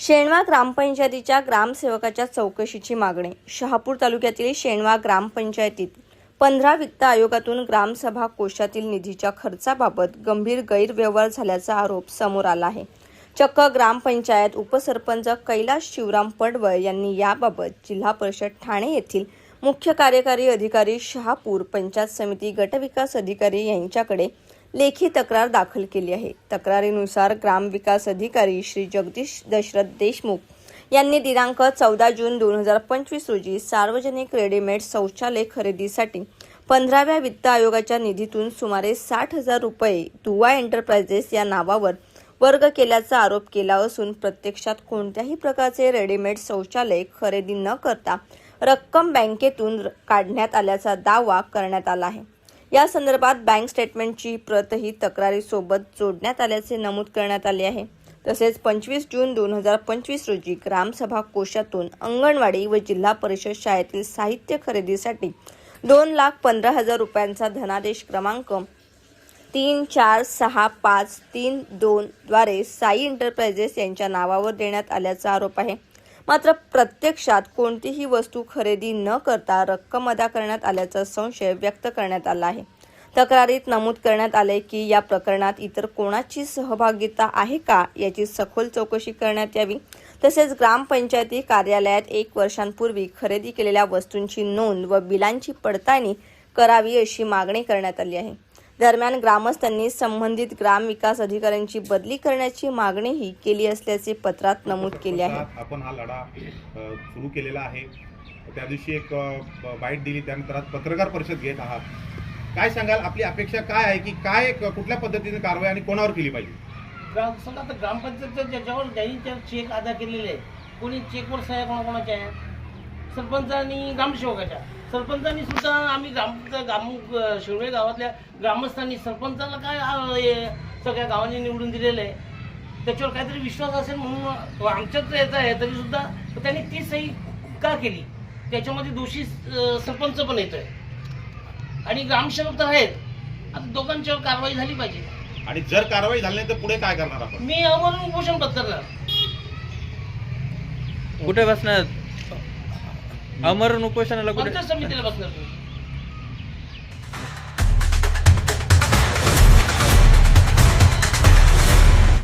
शेणवा ग्रामपंचायतीच्या ग्रामसेवकाच्या चौकशीची मागणी. शहापूर तालुक्यातील शेणवा ग्रामपंचायतीत पंधरा वित्त आयोगातून ग्रामसभा कोशातील निधीच्या खर्चाबाबत गंभीर गैरव्यवहार झाल्याचा आरोप समोर आला आहे. चक्क ग्रामपंचायत उपसरपंच कैलास शिवराम पडवळ यांनी याबाबत जिल्हा परिषद ठाणे येथील मुख्य कार्यकारी अधिकारी शहापूर पंचायत समिती गटविकास अधिकारी यांच्याकडे लेखी तक्रार दाखल केली आहे. तक्रारीनुसार ग्रामविकास अधिकारी श्री जगदीश दशरथ देशमुख यांनी दिनांक चौदा जून दोन हजार पंचवीस रोजी सार्वजनिक रेडीमेड शौचालय खरेदीसाठी पंधराव्या वित्त आयोगाच्या निधीतून सुमारे साठ हजार रुपये दुवा एंटरप्राइजेस या नावावर वर्ग केल्याचा आरोप केला असून प्रत्यक्षात कोणत्याही प्रकारचे रेडीमेड शौचालय खरेदी न करता रक्कम बँकेतून काढण्यात आल्याचा दावा करण्यात आला आहे. या संदर्भात बँक स्टेटमेंटची प्रतही तक्रारीसोबत जोडण्यात आल्याचे नमूद करण्यात आले आहे. तसेच पंचवीस जून दोन हजार पंचवीस रोजी ग्रामसभा कोशातून अंगणवाडी व जिल्हा परिषद शाळेतील साहित्य खरेदीसाठी दोन लाख पंधरा हजार रुपयांचा धनादेश क्रमांक तीन चार सहा पाच तीन दोन द्वारे साई एंटरप्राइजेस यांच्या नावावर देण्यात आल्याचा आरोप आहे. मात्र प्रत्यक्षात कोणतीही वस्तू खरेदी न करता रक्कम अदा करण्यात आल्याचा संशय व्यक्त करण्यात आला आहे. तक्रारीत नमूद करण्यात आले की या प्रकरणात इतर कोणाची सहभागिता आहे का याची सखोल चौकशी करण्यात यावी. तसेच ग्रामपंचायती कार्यालयात एक वर्षांपूर्वी खरेदी केलेल्या वस्तूंची नोंद व बिलांची पडताळणी करावी अशी मागणी करण्यात आली आहे. दरम्यान ग्रामस्थांनी संबंधित ग्रामविकास अधिकाऱ्यांची बदली करण्याची मागणीही केली असल्याचे पत्रात नमूद केले आहे. आपण हा लढा सुरू केलेला आहे. त्या दिवशी एक बाईट दिली त्यानंतर आज पत्रकार परिषद घेत आहात. काय सांगाल? आपली अपेक्षा काय आहे की काय कुठल्या पद्धतीने कारवाई आणि कोणावर केली पाहिजे? ग्राम समजा आता ग्रामपंचायतच्या ज्याच्यावर ज्यांनी त्या चेक अदा केलेले आहे कोणी चेकवर सह्या कोणाकोणाच्या आहेत? सरपंच आणि ग्रामसेवकाच्या. सरपंचांनी सुद्धा आम्ही ग्राम ग्राम शिरवे गावातल्या ग्रामस्थांनी सरपंचाला काय सगळ्या गावांनी निवडून दिलेलं आहे. त्याच्यावर काहीतरी विश्वास असेल म्हणून आमच्याच याचा आहे तरी सुद्धा त्यांनी ती सही का केली? त्याच्यामध्ये दोषी सरपंच पण येतोय. आणि ग्रामसेवक तर आहेत. आता दोघांच्यावर कारवाई झाली पाहिजे. आणि जर कारवाई झाली नाही तर पुढे काय करणार आपण? मी अमरून उपोषण पत्करणार कुठे बसणार? अमरण उपोषणाला कुठे पंचायत समितीला बसणार तुम्ही.